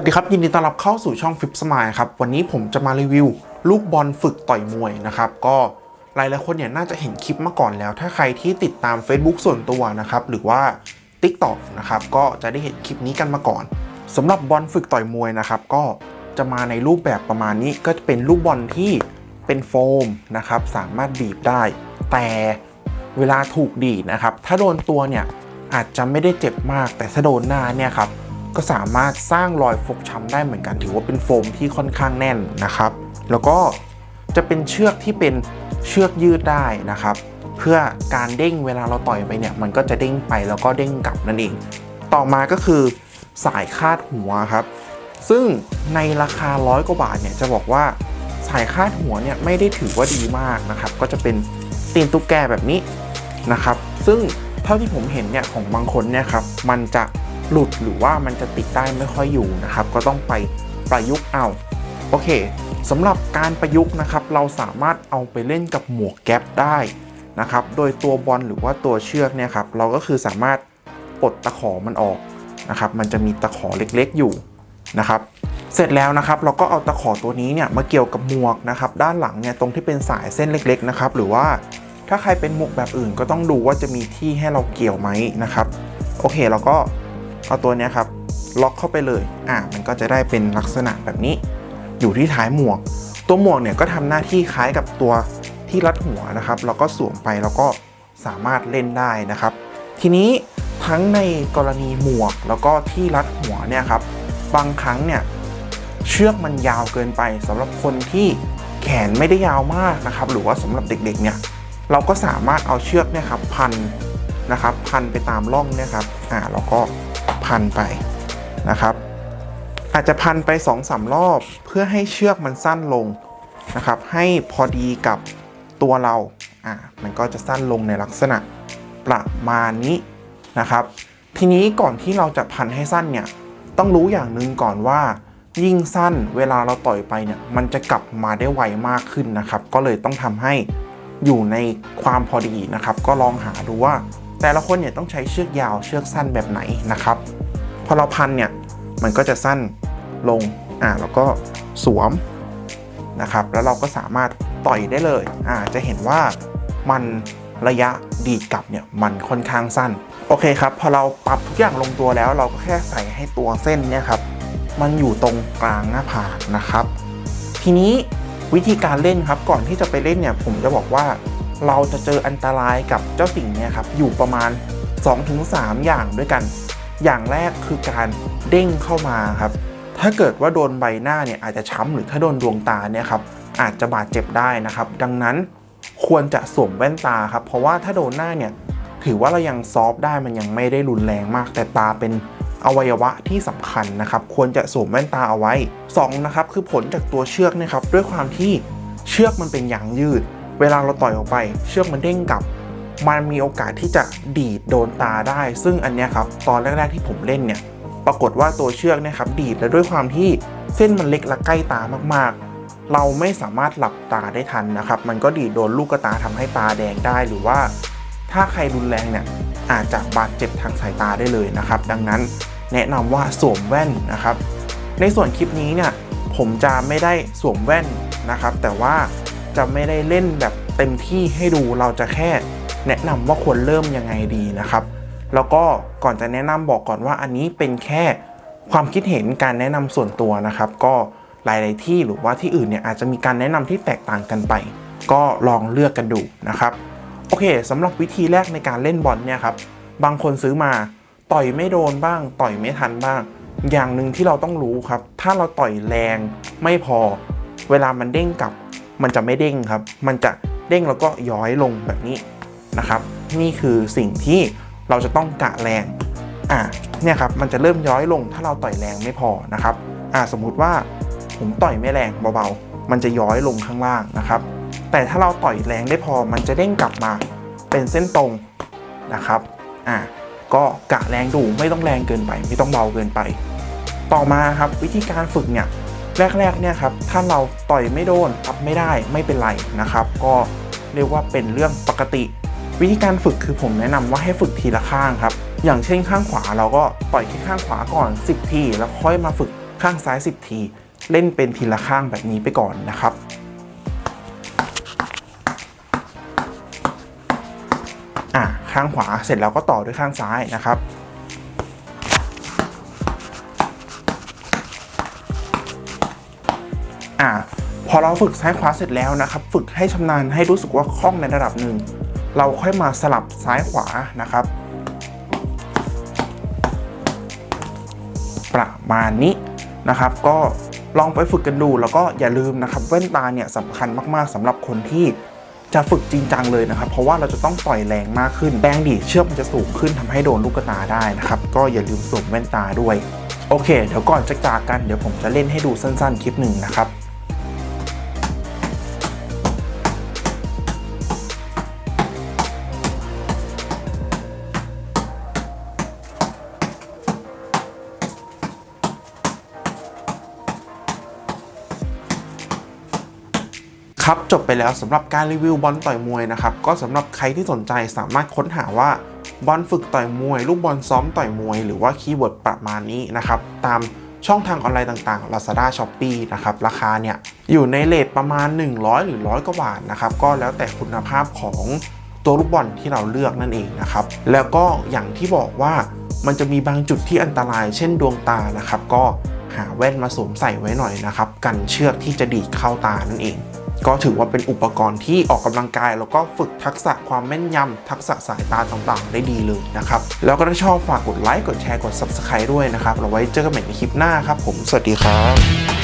วัสดีครับ ยินดีต้อนรับเข้าสู่ช่องฟิปสมายครับ วันนี้ผมจะมารีวิว ลูกบอลฝึกต่อยมวยนะครับ ก็หลายๆคนเนี่ยน่าจะเห็นคลิปมาก่อนแล้ว ถ้าใครที่ติดตาม Facebook ส่วนตัวนะครับ หรือว่า TikTok นะครับ ก็จะได้เห็นคลิปนี้กันมาก่อนสำหรับบอลฝึกต่อยมวยนะครับ ก็จะมาในรูปแบบประมาณนี้ก็จะเป็นลูกบอลที่เป็นโฟมนะครับสามารถบีบได้ แต่เวลาถูกดีดนะครับถ้าโดนตัวเนี่ยอาจจะไม่ได้เจ็บมากแต่ถ้าโดนหน้าเนี่ยครับ ก็สามารถสร้างรอยฟกช้ำได้เหมือนกัน ถือว่าเป็นโฟมที่ค่อนข้างแน่นนะครับ แล้วก็จะเป็นเชือกที่เป็นเชือกยืดได้นะครับ เพื่อการเด้งเวลาเราต่อยไปเนี่ย มันก็จะเด้งไปแล้วก็เด้งกลับนั่นเอง ต่อมาก็คือสายคาดหัวครับ ซึ่งในราคาร้อยกว่าบาทเนี่ยจะบอกว่าสายคาดหัวเนี่ยไม่ได้ถือว่าดีมากนะครับ ก็จะเป็นตีนตุ๊กแกแบบนี้นะครับ ซึ่งเท่าที่ผมเห็นเนี่ยของบางคนเนี่ยครับมันจะ หลุดหรือว่ามันจะติดได้ไม่ค่อยอยู่นะครับ ก็ต้องไปประยุกต์เอาโอเคสำหรับการประยุกต์นะครับ เราสามารถเอาไปเล่นกับหมวกแก๊ปได้นะครับ โดยตัวบอลหรือว่าตัวเชือกเนี่ยครับเราก็คือสามารถปลดตะขอมันออกนะครับ มันจะมีตะขอเล็กๆอยู่นะครับ เสร็จแล้วนะครับ เราก็เอาตะขอตัวนี้เนี่ยมาเกี่ยวกับหมวกนะครับ ด้านหลังเนี่ยตรงที่เป็นสายเส้นเล็ก ๆ นะครับ หรือว่าถ้าใครเป็นหมวกแบบอื่นก็ต้องดูว่าจะมีที่ให้เราเกี่ยวไหมนะครับ โอเคเราก็ เอาตัวนี้ครับล็อกเข้าไปเลย อ่า มันก็จะได้เป็นลักษณะแบบนี้ อยู่ที่ท้ายหมวก ตัวหมวกเนี่ยก็ทำหน้าที่คล้ายกับตัวที่รัดหัวนะครับเราก็สวมไปแล้วก็สามารถเล่นได้นะครับ ทีนี้ทั้งในกรณีหมวกแล้วก็ที่รัดหัวเนี่ยครับ บางครั้งเนี่ยเชือกมันยาวเกินไปสำหรับคนที่แขนไม่ได้ยาวมากนะครับ หรือว่าสำหรับเด็กๆเนี่ยเราก็สามารถเอาเชือกเนี่ยครับพันนะครับ พันไปตามร่องเนี่ยครับอ่าเราก็ พันไปนะครับ อาจจะพันไป2อสารอบ เพื่อให้เชือกมันสั้นลงนะครับ ให้พอดีกับตัวเราอ่ามันก็จะสั้นลงในลักษณะประมาณนี้นะครับ ทีนี้ก่อนที่เราจะพันให้สั้นเนี่ยต้องรู้อย่างหนึ่งก่อนว่ายิ่งสั้นเวลาเราต่อยไปเนี่ยมันจะกลับมาได้ไวมากขึ้นนะครับ ก็เลยต้องทำให้อยู่ในความพอดีนะครับ ก็ลองหาดูว่า แต่ละคนเนี่ยต้องใช้เชือกยาวเชือกสั้นแบบไหนนะครับ พอเราพันเนี่ยมันก็จะสั้นลงอ่าแล้วก็สวมนะครับ แล้วเราก็สามารถต่อยได้เลยอ่าจะเห็นว่ามันระยะดีดกลับเนี่ยมันค่อนข้างสั้น โอเคครับ พอเราปรับทุกอย่างลงตัวแล้ว เราก็แค่ใส่ให้ตัวเส้นเนี่ยครับมันอยู่ตรงกลางหน้าผากนะครับ ทีนี้วิธีการเล่นครับก่อนที่จะไปเล่นเนี่ยผมจะบอกว่า เราจะเจออันตรายกับเจ้าสิ่งเนี้ครับ อยู่ประมาณ 2-3 อย่างด้วยกัน อย่างแรกคือการเด้งเข้ามาครับ ถ้าเกิดว่าโดนใบหน้าเนี่ยอาจจะช้ำหรือถ้าโดนดวงตาเนี่ยครับอาจจะบาดเจ็บได้นะครับ ดังนั้นควรจะสวมแว่นตาครับ เพราะว่าถ้าโดนหน้าเนี่ยถือว่าเรายังซอฟได้มันยังไม่ได้รุนแรงมาก แต่ตาเป็นอวัยวะที่สำคัญนะครับ ควรจะสวมแว่นตาเอาไว้2นะครับคือผลจากตัวเชือกนะครับด้วยความที่เชือกมันเป็นยางยืด เวลาเราต่อยออกไป เชือกมันเด้งกลับ มันมีโอกาสที่จะดีดโดนตาได้ ซึ่งอันเนี้ยครับตอนแรก ๆที่ผมเล่นเนี่ยปรากฏว่าตัวเชือกเนี่ยครับดีดและด้วยความที่เส้นมันเล็กและใกล้ตามากๆ เราไม่สามารถหลับตาได้ทันนะครับ มันก็ดีดโดนลูกตาทำให้ตาแดงได้หรือว่า ถ้าใครรุนแรงเนี่ยอาจจะบาดเจ็บทางสายตาได้เลยนะครับ ดังนั้นแนะนำว่าสวมแว่นนะครับ ในส่วนคลิปนี้เนี่ยผมจะไม่ได้สวมแว่นนะครับ แต่ว่า จะไม่ได้เล่นแบบเต็มที่ให้ดูเราจะแค่แนะนำว่าควรเริ่มยังไงดีนะครับ แล้วก็ก่อนจะแนะนำบอกก่อนว่าอันนี้เป็นแค่ความคิดเห็นการแนะนำส่วนตัวนะครับ ก็หลาย ๆ ที่หรือว่าที่อื่นเนี่ยอาจจะมีการแนะนำที่แตกต่างกันไป ก็ลองเลือกกันดูนะครับโอเคสำหรับวิธีแรกในการเล่นบอลเนี่ยครับบางคนซื้อมาต่อยไม่โดนบ้าง ต่อยไม่ทันบ้าง อย่างหนึ่งที่เราต้องรู้ครับ ถ้าเราต่อยแรงไม่พอ เวลามันเด้งกลับ มันจะไม่เด้งครับ มันจะเด้งแล้วก็ย้อยลงแบบนี้นะครับ นี่คือสิ่งที่เราจะต้องกะแรง อ่าเนี่ยครับ มันจะเริ่มย้อยลงถ้าเราต่อยแรงไม่พอนะครับ อ่าสมมุติว่าผมต่อยไม่แรงเบาๆ มันจะย้อยลงข้างล่างนะครับ แต่ถ้าเราต่อยแรงได้พอ มันจะเด้งกลับมาเป็นเส้นตรงนะครับ อ่าก็กะแรงดูไม่ต้องแรงเกินไป ไม่ต้องเบาเกินไป ต่อมาครับวิธีการฝึกเนี่ย แรกๆเนี่ยครับถ้าเราต่อยไม่โดนรับไม่ได้ไม่เป็นไรนะครับ ก็เรียกว่าเป็นเรื่องปกติ วิธีการฝึกคือผมแนะนำว่าให้ฝึกทีละข้างครับ อย่างเช่นข้างขวาเราก็ต่อยแค่ข้างขวาก่อน 10 ที แล้วค่อยมาฝึกข้างซ้าย 10 ที เล่นเป็นทีละข้างแบบนี้ไปก่อนนะครับอะข้างขวาเสร็จแล้วก็ต่อด้วยข้างซ้ายนะครับ อะพอเราฝึกซ้ายขวาเสร็จแล้วนะครับ ฝึกให้ชำนาญให้รู้สึกว่าคล่องในระดับหนึ่ง เราค่อยมาสลับซ้ายขวานะครับ ประมาณนี้นะครับ ก็ลองไปฝึกกันดู แล้วก็อย่าลืมนะครับแว่นตาเนี่ยสำคัญมากๆสำหรับคนที่จะฝึกจริงจังเลยนะครับ เพราะว่าเราจะต้องปล่อยแรงมากขึ้นแรงดีเชือกมันจะสูงขึ้นทำให้โดนลูกตาได้นะครับ ก็อย่าลืมสวมแว่นตาด้วย โอเค เดี๋ยวก่อนจะจากกันเดี๋ยวผมจะเล่นให้ดูสั้นๆ คลิปหนึ่งนะครับ ครับจบไปแล้วสำหรับการรีวิวบอลต่อยมวยนะครับก็สำหรับใครที่สนใจสามารถค้นหาว่าบอลฝึกต่อยมวย ลูกบอลซ้อมต่อยมวย หรือว่าคีย์เวิร์ดประมาณนี้นะครับตามช่องทางออนไลน์ต่างๆ Lazada Shopee นะครับราคาเนี่ยอยู่ในเลทประมาณ 100 หรือร้อยกว่าบาทนะครับก็แล้วแต่คุณภาพของตัวลูกบอลที่เราเลือกนั่นเองนะครับแล้วก็อย่างที่บอกว่ามันจะมีบางจุดที่อันตราย เช่นดวงตานะครับก็ หาแว่นมาสวมใส่ไว้หน่อยนะครับ กันเชือกที่จะดีดเข้าตานั่นเอง ก็ถือว่าเป็นอุปกรณ์ที่ออกกำลังกาย แล้วก็ฝึกทักษะความแม่นยำทักษะสายตาต่างๆ ได้ดีเลยนะครับ แล้วก็ถ้าชอบฝากกดไลค์กดแชร์กด Subscribe ด้วยนะครับเราไว้เจอกันใหม่ในคลิปหน้าครับผมสวัสดีครับ